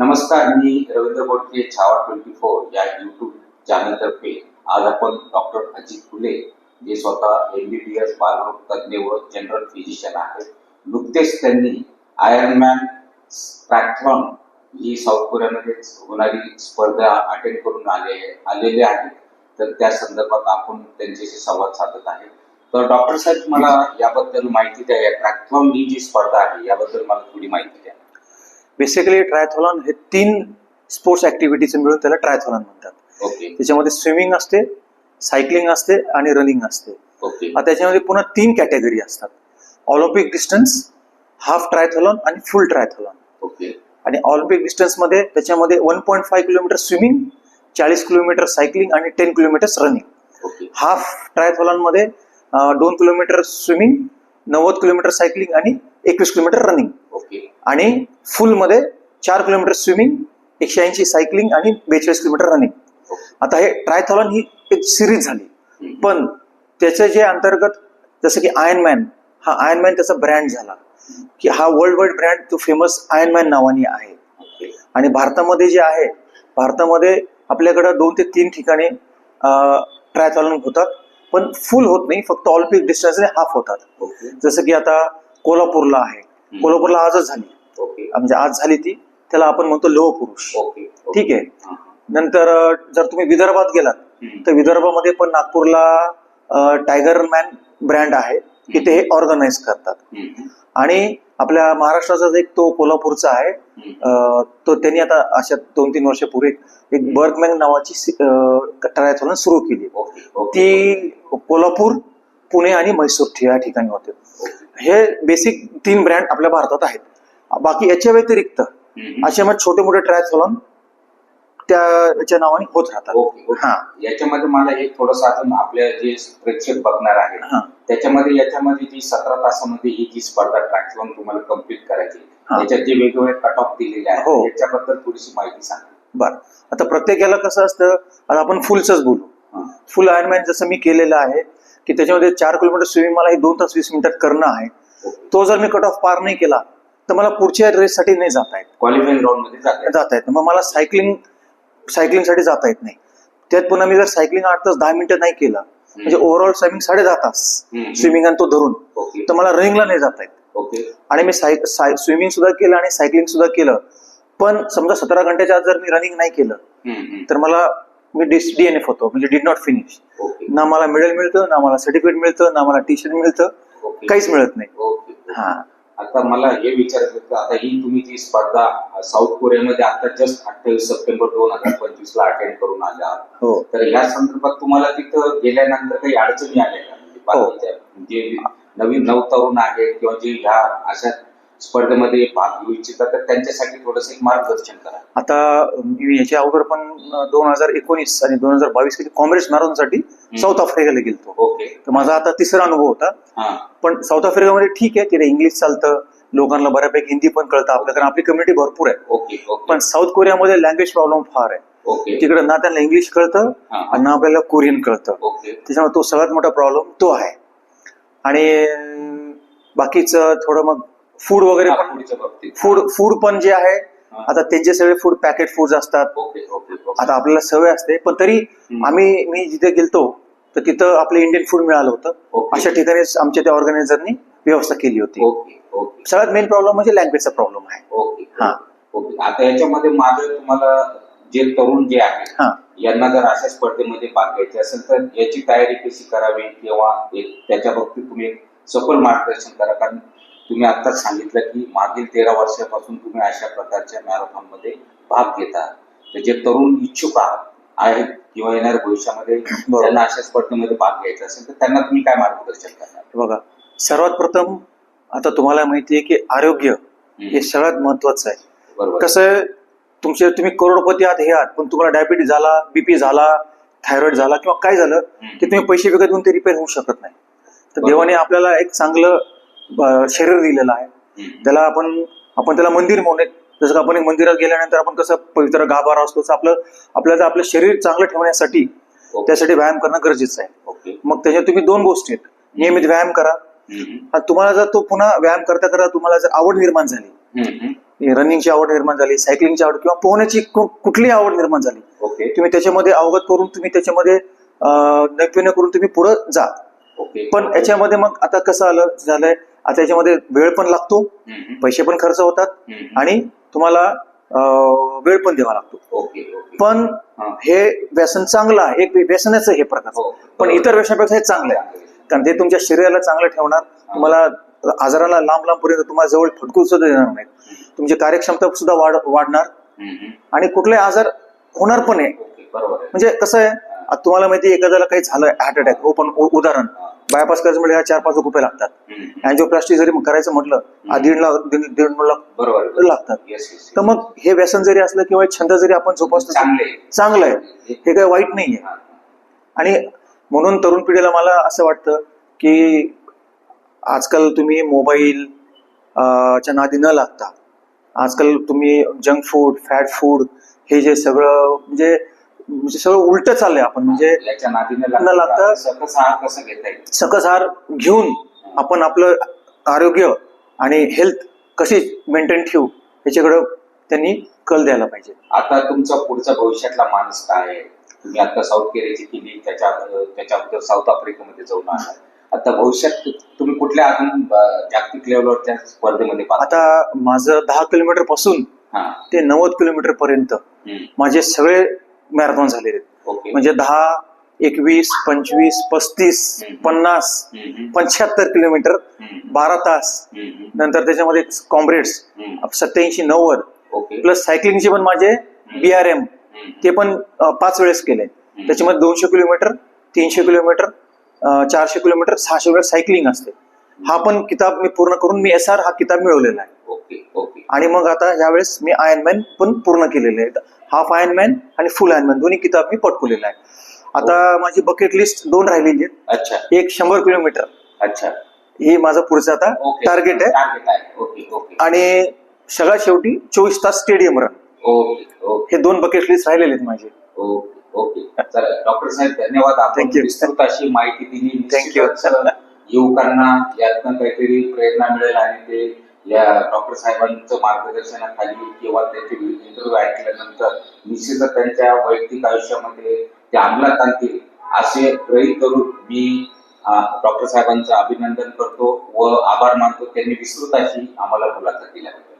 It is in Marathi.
नमस्कार मी रवींद्र बोडके छावा ट्वेंटी फोर या युट्यूब चॅनलतर्फे आज आपण डॉक्टर अजित फुले जे स्वतः एम बी बी एस बालरोग तज्ज्ञ व जनरल फिजिशियन आहेत नुकतेच त्यांनी आयर्नमॅन ट्रॅक्थॉन ही साऊथ कोरियामध्ये होणारी स्पर्धा अटेंड करून आले आलेले आहेत तर त्या संदर्भात आपण त्यांच्याशी संवाद साधत आहे. तर डॉक्टर साहेब मला याबद्दल माहिती द्या. या ट्रॅक्थॉन ही जी स्पर्धा आहे याबद्दल मला थोडी माहिती द्या. बेसिकली ट्रायथॉलॉन हे तीन स्पोर्ट्स ऍक्टिव्हिटीज मिळून त्याला ट्रायथॉलॉन म्हणतात. त्याच्यामध्ये स्विमिंग असते सायकलिंग असते आणि रनिंग असते. त्याच्यामध्ये पुन्हा तीन कॅटेगरी असतात. ऑलिम्पिक डिस्टन्स हाफ ट्रायथॉलॉन आणि फुल ट्रायथॉलॉन आणि ऑलिम्पिक डिस्टन्समध्ये त्याच्यामध्ये one point five kilometre swimming चाळीस किलोमीटर सायकलिंग आणि टेन किलोमीटर रनिंग हाफ ट्रायथॉलॉनमध्ये दोन किलोमीटर स्विमिंग नव्वद किलोमीटर सायकलिंग आणि एकवीस किलोमीटर रनिंग आणि फुलमध्ये चार किलोमीटर स्विमिंग एकशे ऐंशी सायकलिंग आणि बेचाळीस किलोमीटर रनिंग आता हे ट्रायथॉलॉन ही एक सिरीज झाली. पण त्याचं जे अंतर्गत जसं की आयनमॅन हा आयनमॅन त्याचा ब्रँड झाला. की हा वर्ल्ड वाईड ब्रँड तो फेमस आयनमॅन नावाने आहे. आणि भारतामध्ये जे आहे भारतामध्ये आपल्याकडं दोन ते तीन ठिकाणी ट्रायथॉलॉन होतात. पण फुल होत नाही फक्त ऑलिम्पिक डिस्टन्सने हाफ होतात. जसं की आता कोल्हापूरला आहे. कोल्हापूरला आजच झाली. म्हणजे आज झाली ती. त्याला आपण म्हणतो लोह पुरुष ठीक आहे? नंतर जर तुम्ही विदर्भात गेलात तर विदर्भामध्ये पण नागपूरला टायगर मॅन ब्रँड आहे. की ते हे ऑर्गनाईज करतात. आणि आपल्या महाराष्ट्राचाच एक तो कोल्हापूरचा आहे. तो त्यांनी आता अशा दोन तीन वर्षापूर्वी एक बर्गमॅन नावाची ट्रायथॉलन सुरू केली. ती कोल्हापूर पुणे आणि म्हैसूर या ठिकाणी होते. हे बेसिक तीन ब्रँड आपल्या भारतात आहेत. बाकी याच्या व्यतिरिक्त असे मग छोटे मोठे ट्रायथॉलॉन त्या याच्या नावाने होत राहतात. हा. याच्यामध्ये मला एक थोडस अजून आपल्या जे प्रेक्षक बघणार आहेत हा. त्याच्यामध्ये याच्यामध्ये जी सतरा तासामध्ये ही जी स्पर्धा ट्रॅक्सलॉन तुम्हाला कंप्लीट करायची हा. याच्यात जे वेगवेगळे कट ऑफ दिलेले आहेत हो. याच्याबद्दल थोडीशी माहिती सांगा. बर. आता प्रत्येकाला कसं असतं आता आपण फुलचंच बोलू. फुल आयरमॅन जसं मी केलेलं आहे की त्याच्यामध्ये चार किलोमीटर स्विमिंग मला हे दोन तास वीस मिनिटात करणं आहे. तो जर मी कट ऑफ पार नाही केला तर मला पुढच्या रेससाठी नाही जाता येत क्वालिफाईंग राऊंडमध्ये जाते येत. मग मला सायकलिंग सायकलिंगसाठी जाता येत नाही त्यात पुन्हा मी जर सायकलिंग आठ तास दहा मिनिटं नाही केलं म्हणजे ओव्हरऑल स्विमिंग साडे दहा तास. स्विमिंग आणि तो धरून तर मला रनिंगला नाही जाता येत आणि मी साय स्विमिंग सुद्धा केलं आणि सायकलिंग सुद्धा केलं पण समजा सतरा घंट्याच्या आत जर मी रनिंग नाही केलं. तर मला मी डीएनएफ होतो म्हणजे डिड नॉट फिनिश ना मला मेडल मिळतं ना मला सर्टिफिकेट मिळतं ना मला टी शर्ट मिळतं काहीच मिळत नाही. हा. आता मला हे विचारायचं होतं आता ही तुम्ही जी स्पर्धा साऊथ कोरियामध्ये आता जस्ट अठ्ठावीस सप्टेंबर दोन हजार पंचवीस ला अटेंड करून आल्या. हो. तर या संदर्भात तुम्हाला तिथं गेल्यानंतर काही अडचणी आल्या का? म्हणजे हो. नवीन नवतरुण आहेत किंवा जे ह्या अशा स्पर्धेमध्ये भाग घेऊ इच्छितात तर त्यांच्यासाठी थोडस एक मार्गदर्शन करा. आता मी याच्या अगोदर पण दोन हजार एकोणीस आणि दोन हजार बावीससाठी कॉम्रेड्स मॅरेथॉनसाठी साऊथ आफ्रिकेला गेलतो. ओके. तर माझा आता तिसरा अनुभव होता. हा. पण साऊथ आफ्रिकेमध्ये ठीक आहे तिथे इंग्लिश चालतं लोकांना बऱ्यापैकी हिंदी पण कळतं आपल्या कारण आपली कम्युनिटी भरपूर आहे. ओके पण साऊथ कोरियामध्ये लँग्वेज प्रॉब्लेम फार आहे. तिकडे ना त्यांना इंग्लिश कळतं. आणि ना आपल्याला कोरियन कळतं. त्याच्यामुळे तो सगळ्यात मोठा प्रॉब्लेम तो आहे. आणि बाकीचं थोडं मग फूड वगैरे पण बाबतीत. फूड फूड पण जे आहे हा. आता त्यांचे सगळे फूड पॅकेट फूड्स असतात ओके ओके ओके आता आपल्याला सवय असते पण तरी हम्म. आम्ही मी जिथे गेलतो तर तिथं आपलं इंडियन फूड मिळालं होतं. ओके. अशा ठिकाणी आमच्या त्या ऑर्गनायझरनी व्यवस्था केली होती. ओके ओके सगळ्यात मेन प्रॉब्लेम म्हणजे लँग्वेजचा प्रॉब्लेम आहे. ओके हा. ओके आता याच्यामध्ये माझं तुम्हाला जे तरुण जे आहेत हा. यांना जर अशा स्पर्धेमध्ये भाग घ्यायचे असेल तर याची तयारी कशी करावी किंवा एक त्याच्या बाबतीत तुम्ही एक सखोल मार्गदर्शन करा? कारण तुम्ही आत्ताच सांगितलं की मागील तेरा वर्षापासून तुम्ही अशा प्रकारच्या मॅरेथॉनमध्ये भाग घेता. तर जे तरुण इच्छुक आहात आहेत किंवा येणाऱ्या भविष्यामध्ये. त्यांना अशा स्पर्धेमध्ये भाग घ्यायचा असेल तर त्यांना तुम्ही काय मार्गदर्शन करणार? बघा सर्वात प्रथम आता तुम्हाला माहिती आहे की आरोग्य हे सगळ्यात महत्वाचं आहे. बरोबर. कसं आहे तुमचे तुम्ही करोडपती आहात हे आहात पण तुम्हाला डायबिटीज झाला बीपी झाला थायरॉइड झाला किंवा काय झालं की तुम्ही पैसे विकत घेऊन ते रिपेअर होऊ शकत नाही. तर. देवाने आपल्याला एक चांगलं शरीर दिलेलं आहे. त्याला आपण आपण त्याला मंदिर म्हणून जसं का आपण एक मंदिरात गेल्यानंतर आपण कसं पवित्र गाभारा असतो तसं आपलं आपल्याला आपलं शरीर चांगलं ठेवण्यासाठी. त्यासाठी व्यायाम करणं गरजेचं आहे. मग त्याच्यात तुम्ही दोन गोष्टी आहेत. नियमित व्यायाम करा. तुम्हाला जर तो पुन्हा व्यायाम करता करता तुम्हाला जर आवड निर्माण झाली. रनिंगची आवड निर्माण झाली सायकलिंगची आवड किंवा पोहण्याची कुठलीही आवड निर्माण झाली तुम्ही त्याच्यामध्ये अवगत करून तुम्ही त्याच्यामध्ये नैपुण्य करून तुम्ही पुढे जा. पण याच्यामध्ये मग आता कसं आलं झालंय आता याच्यामध्ये वेळ पण लागतो पैसे पण खर्च होतात आणि तुम्हाला वेळ पण द्यावा लागतो. पण हा. व्यसन चांगलं आहे एक व्यसनाचं हे प्रकार. हो. पण इतर व्यसनापेक्षा हे चांगलं आहे. कारण ते तुमच्या शरीराला चांगलं ठेवणार तुम्हाला आजाराला लांब लांब पर्यंत तुम्हाला जवळ फटकू सुद्धा देणार नाही. तुमची कार्यक्षमता सुद्धा वाढ वाढणार. आणि कुठलाही आजार होणार पण आहे. म्हणजे कसं आहे तुम्हाला माहिती एखाद्याला काही झालं हार्ट अटॅक ओपन उदाहरण. बायपास करायचं म्हणजे चार पाच रुपये लागतात. अँजिओप्लास्टी जरी करायचं म्हटलं दीड लाख दीड लाख. लागतात तर. मग हे व्यसन जरी असलं किंवा छंद जरी आपण जोपासलं चांगले आहे. हे काही वाईट नाहीये. आणि म्हणून तरुण पिढीला मला असं वाटतं की आजकाल तुम्ही मोबाईल च्या नादी न लागता आजकाल तुम्ही जंक फूड फॅट फूड हे जे सगळं म्हणजे म्हणजे सगळं उलट चाललंय आपण. म्हणजे न लागता- सकस आहार आहार घेऊन आपण आपलं आरोग्य आणि हेल्थ कशी मेंटेन ठेवू याच्याकडं त्यांनी कल द्यायला पाहिजे. आता तुमचा पुढचा भविष्यातला माणूस काय आहे? तुम्ही आता साऊथ कोरियाची केली त्याच्या त्याच्या अगोदर साऊथ आफ्रिकेमध्ये जाऊन आला आता भविष्यात तुम्ही कुठल्या अजून जागतिक लेवलवरच्या स्पर्धेमध्ये आता माझं दहा किलोमीटरपासून ते नव्वद किलोमीटर पर्यंत. माझे सगळे मॅरेथॉन झालेले आहेत. म्हणजे दहा एकवीस पंचवीस पस्तीस. पन्नास पंच्याहत्तर किलोमीटर बारा तास. नंतर त्याच्यामध्ये कॉम्रेड्स. सत्याऐंशी नव्वद. प्लस सायकलिंगचे पण माझे बी आर एम. ते पण पाच वेळेस केले. त्याच्यामध्ये दोनशे किलोमीटर तीनशे किलोमीटर चारशे किलोमीटर सहाशे वेळेस सायकलिंग असते. हा पण किताब मी पूर्ण करून मी एस आर हा किताब मिळवलेला आहे. आणि मग आता यावेळेस मी आयनमॅन पण पूर्ण केलेले आहेत. हाफ आयनमॅन आणि फुल आयनमॅन दोन्ही किताब मी पटकवलेला आहे आता माझी बकेट लिस्ट दोन राहिलेली आहेत. अच्छा. एक शंभर किलोमीटर. अच्छा. हे माझं पुढचं आता ओके. टार्गेट आहे. टार्गेट आहे. Okay okay. आणि सगळ्यात शेवटी चोवीस तास स्टेडियम रन ओके ओके. हे दोन बकेट लिस्ट राहिलेले आहेत माझे. Okay okay. चला डॉक्टर साहेब धन्यवाद. आपण Thank you. विस्तृत अशी माहिती दिली. Thank you. निश्चितच युवकांना यातनं काहीतरी प्रेरणा मिळेल आणि ते आपल्या डॉक्टर साहेबांचं मार्गदर्शनाखाली किंवा त्यांचे इंटरव्ह्यू ऐकल्यानंतर निश्चितच त्यांच्या वैयक्तिक आयुष्यामध्ये ते अंमलात आणतील असे गृहीत करून मी डॉक्टर साहेबांचं अभिनंदन करतो व आभार मानतो. त्यांनी विस्तृत अशी आम्हाला मुलाखत दिल्याबद्दल.